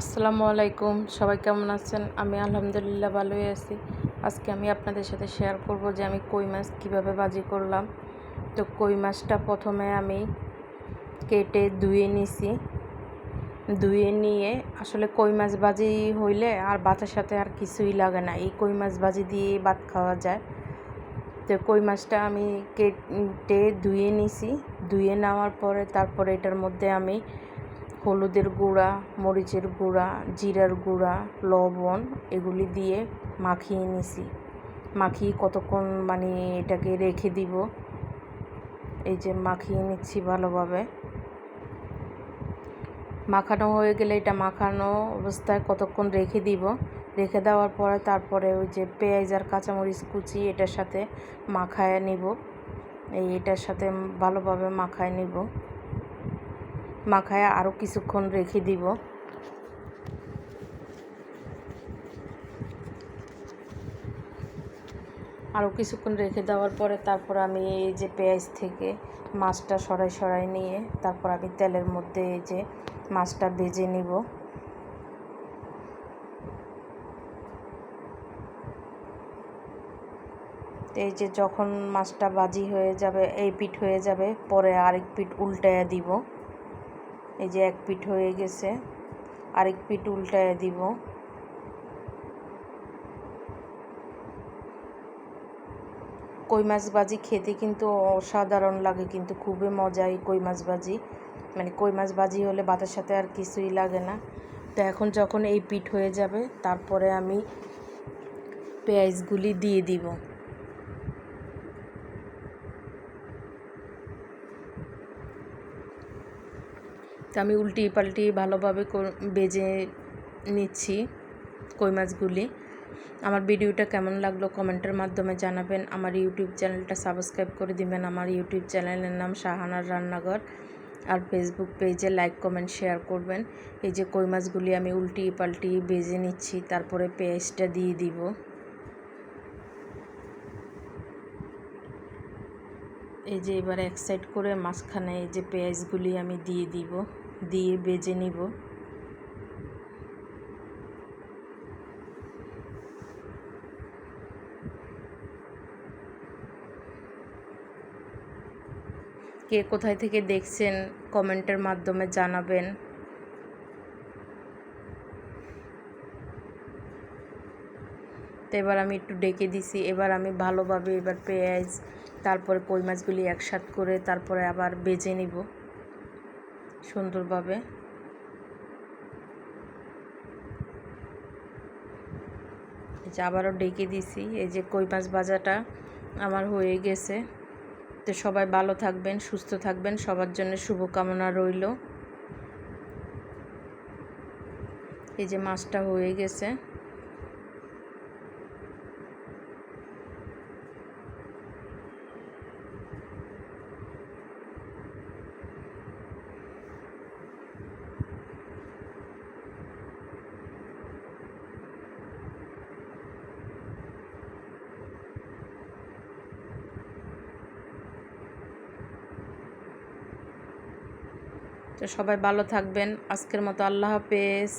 আসসালামু আলাইকুম। সবাই কেমন আছেন? আমি আলহামদুলিল্লাহ ভালোই আছি। আজকে আমি আপনাদের সাথে শেয়ার করব যে আমি কই মাছ কীভাবে ভাজি করলাম। তো কই মাছটা প্রথমে আমি কেটে ধুয়ে নিছি। ধুয়ে নিয়ে আসলে কই মাছ ভাজি হইলে আর ভাতের সাথে আর কিছুই লাগে না। এই কই মাছ ভাজি দিয়ে ভাত খাওয়া যায়। তো কই মাছটা আমি কেটে ধুয়ে নিছি। ধুয়ে নেওয়ার পরে তারপরে এটার মধ্যে আমি হলুদের গুঁড়া, মরিচের গুঁড়া, জিরার গুঁড়া, লবণ এগুলি দিয়ে মাখিয়ে নিছি। মাখিয়ে কতক্ষণ মানে এটাকে রেখে দিব? এই যে মাখিয়ে নিচ্ছি ভালোভাবে। মাখানো হয়ে গেলে এটা মাখানো অবস্থায় কতক্ষণ রেখে দিব? রেখে দেওয়ার পরে তারপরে ওই যে পেঁয়াজ আর কাঁচামরিচ কুচি এটার সাথে মাখায় নিব। এই এটার সাথে ভালোভাবে মাখায় নিব। মাখায় আরও কিছুক্ষণ রেখে দিব। আরও কিছুক্ষণ রেখে দেওয়ার পরে তারপর আমি এই যে পেঁয়াজ থেকে মাছটা সরাই সরাই নিয়ে তারপর আমি তেলের মধ্যে এই যে মাছটা ভেজে নিব। এই যে যখন মাছটা বাজি হয়ে যাবে, এই পিঠ হয়ে যাবে, পরে আরেক পিঠ উল্টায়া দিব। এই যে এক পিঠ হয়ে গেছে, আরেক পিঠ উল্টায় দিব। কই মাছ ভাজি খেতে কিন্তু অসাধারণ লাগে, কিন্তু খুবই মজা এই কই মাছ ভাজি। মানে কই মাছ ভাজি হলে ভাতের সাথে আর কিছুই লাগে না। তো এখন যখন এই পিঠ হয়ে যাবে, তারপরে আমি পেঁয়াজগুলি দিয়ে দিব। তো আমি উল্টি পাল্টি ভালোভাবে বেজে নিচ্ছি কই মাছগুলি। আমার ভিডিওটা কেমন লাগল কমেন্টের মাধ্যমে জানাবেন। আমার ইউটিউব চ্যানেলটা সাবস্ক্রাইব করে দিবেন। আমার ইউটিউব চ্যানেলের নাম শাহানার রান্নাঘর। আর ফেসবুক পেজে লাইক, কমেন্ট, শেয়ার করবেন। এই যে কই মাছগুলি আমি উল্টি পাল্টি বেজে নিচ্ছি, তারপরে পেঁয়াজটা দিয়ে দিব। এই যে এবার এক সাইড করে মাঝখানে এই যে পেঁয়াজগুলি আমি দিয়ে দিব, দিয়ে বেজে নিব। কে কোথায় থেকে দেখছেন কমেন্টের মাধ্যমে জানাবেন। এবার আমি একটু ডেকে দিছি, এবার আমি ভালোভাবে এবার পেঁয়াজ, তারপরে কই মাছগুলি একসাথ করে তারপরে আবার বেজে নিব সুন্দরভাবে। যে আবারও ডেকে দিছি, এই যে কই মাছ ভাজাটা আমার হয়ে গেছে। তো সবাই ভালো থাকবেন, সুস্থ থাকবেন, সবার জন্য শুভকামনা রইল। এই যে মাছটা হয়ে গেছে। তো সবাই ভালো থাকবেন। আজকের মতো আল্লাহ হাফেজ।